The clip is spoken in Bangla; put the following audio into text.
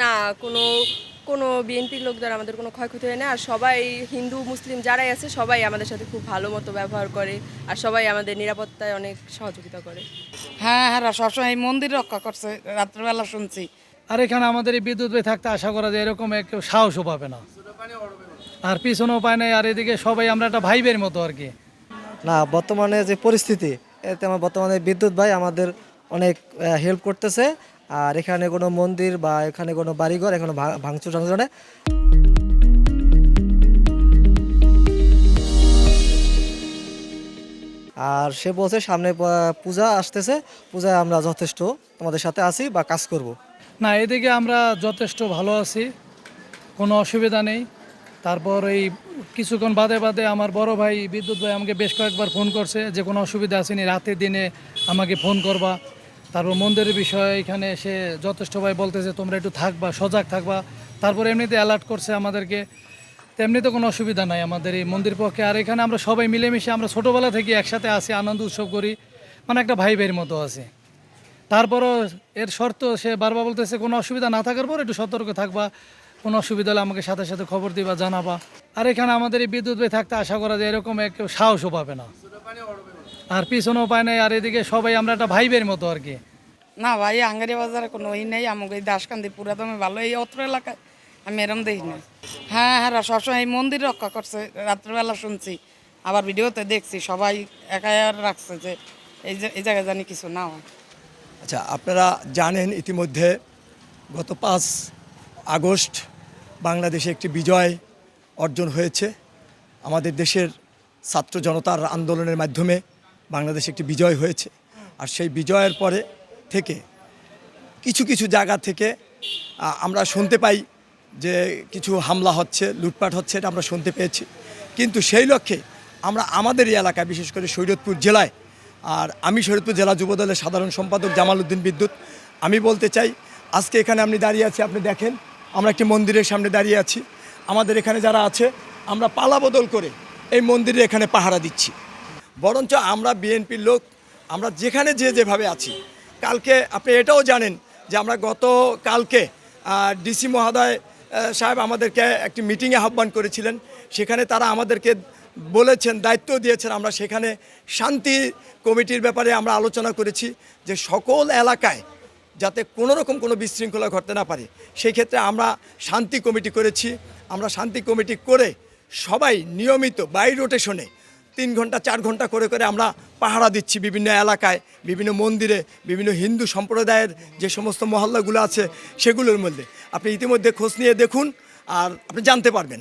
না কোনো কোনো বিএনপির লোক দ্বারা আমাদের কোনো ক্ষয়ক্ষতি হয় না। আর সবাই হিন্দু মুসলিম যারাই আছে সবাই আমাদের সাথে খুব ভালো মতো ব্যবহার করে আর সবাই আমাদের নিরাপত্তায় অনেক সহযোগিতা করে। হ্যাঁ হ্যাঁ সবসময় এই মন্দির রক্ষা করছে রাত্রেবেলা শুনছি। আর এখানে আমাদের এই বিদ্যুৎ ভাই থাকতে আশা করা যায় এরকম কেউ সাহসও পাবে না। আর পিছনেও পায় নাই আর এদিকে সবাই আমরা একটা ভাইবের মতো আর কি। না বর্তমানে যে পরিস্থিতি এতে আমার বর্তমানে বিদ্যুৎ ভাই আমাদের অনেক হেল্প করতেছে। আর এখানে কোনো মন্দির বা এখানে কোনো বাড়িঘর এখানে ভাঙচুর টাঙচুর নেই। আর সে বলছে সামনে পূজা আসতেছে পূজায় আমরা যথেষ্ট তোমাদের সাথে আছি বা কাজ করব। না, এদিকে আমরা যথেষ্ট ভালো আছি কোনো অসুবিধা নেই তারপর এই কিছুক্ষণ বাদে বাদে আমার বড় ভাই বিদ্যুৎ ভাই আমাকে বেশ কয়েকবার ফোন করছে যে কোনো অসুবিধা আসেনি রাতের দিনে আমাকে ফোন করবা তারপর মন্দিরের বিষয়ে এখানে এসে যথেষ্ট ভাই বলতেছে, তোমরা একটু থাকবা, সজাগ থাকবা। তারপর এমনিতে অ্যালার্ট করছে আমাদেরকে। তেমনিতে কোনো অসুবিধা নাই আমাদের এই মন্দির পক্ষে। আর এখানে আমরা সবাই মিলেমিশে আমরা ছোটোবেলা থেকে একসাথে আসি আনন্দ উৎসব করি। মানে একটা ভাই ভাইয়ের মতো আছে। তারপরও এর শর্ত, সে বারবার বলতেছে, কোনো অসুবিধা না থাকার পর একটু সতর্ক থাকবা। কোনো অসুবিধা হলে আমাকে সাথে সাথে খবর দিবা, জানাবা। আর এখানে আমাদের এই বিদ্যুৎ ভাই থাকতে আশা করা যায় এরকম কেউ সাহসও পাবে না। আর পিছনেও পায় নাই, আর এদিকে সবাই আমরা একটা ভাই মতো আর কি। না ভাই, আঙ্গারি বাজারে কোনো ই নেই আমাকে এই দাসকান্দি পুরাতমে ভালো, এই অত্র এলাকায় আমি এরম দেখি না হ্যাঁ হ্যাঁ সবসময় এই মন্দির রক্ষা করছে, রাত্রেবেলা শুনছি, আবার ভিডিওতে দেখছি, সবাই আর রাখছে যে এই এই জায়গায় জানি কিছু না আচ্ছা আপনারা জানেন ইতিমধ্যে গত পাঁচ আগস্ট বাংলাদেশে একটি বিজয় অর্জন হয়েছে। আমাদের দেশের ছাত্র জনতার আন্দোলনের মাধ্যমে বাংলাদেশে একটি বিজয় হয়েছে। আর সেই বিজয়ের পরে থেকে, কিছু কিছু জায়গা থেকে আমরা শুনতে পাই যে কিছু হামলা হচ্ছে, লুটপাট হচ্ছে, এটা আমরা শুনতে পেয়েছি। কিন্তু সেই লক্ষ্যে আমরা আমাদের এই এলাকায়, বিশেষ করে শরীয়তপুর জেলায়, আর আমি শরীয়তপুর জেলা যুবদলের সাধারণ সম্পাদক জামাল উদ্দিন বিদ্যুৎ, আমি বলতে চাই, আজকে এখানে আপনি দাঁড়িয়ে আছি, আপনি দেখেন, আমরা একটি মন্দিরের সামনে দাঁড়িয়ে আছি। আমাদের এখানে যারা আছে, আমরা পালা বদল করে এই মন্দিরে এখানে পাহারা দিচ্ছি। বরঞ্চ আমরা বিএনপির লোক, আমরা যেখানে যে যেভাবে আছি কালকে আপনি এটাও জানেন যে আমরা গত কালকে ডিসি মহোদয় সাহেব আমাদেরকে একটি মিটিংয়ে আহ্বান করেছিলেন। সেখানে তারা আমাদেরকে বলেছেন, দায়িত্ব দিয়েছেন, আমরা সেখানে শান্তি কমিটির ব্যাপারে আমরা আলোচনা করেছি যে সকল এলাকায় যাতে কোনো রকম কোনো বিশৃঙ্খলা ঘটতে না পারে। সেই ক্ষেত্রে আমরা শান্তি কমিটি করেছি। আমরা শান্তি কমিটি করে সবাই নিয়মিত বাই রোটেশনে তিন ঘণ্টা, চার ঘণ্টা করে করে আমরা পাহারা দিচ্ছি বিভিন্ন এলাকায়, বিভিন্ন মন্দিরে, বিভিন্ন হিন্দু সম্প্রদায়ের যে সমস্ত মহল্লাগুলো আছে সেগুলোর মধ্যে। আপনি ইতিমধ্যে খোঁজ নিয়ে দেখুন আর আপনি জানতে পারবেন।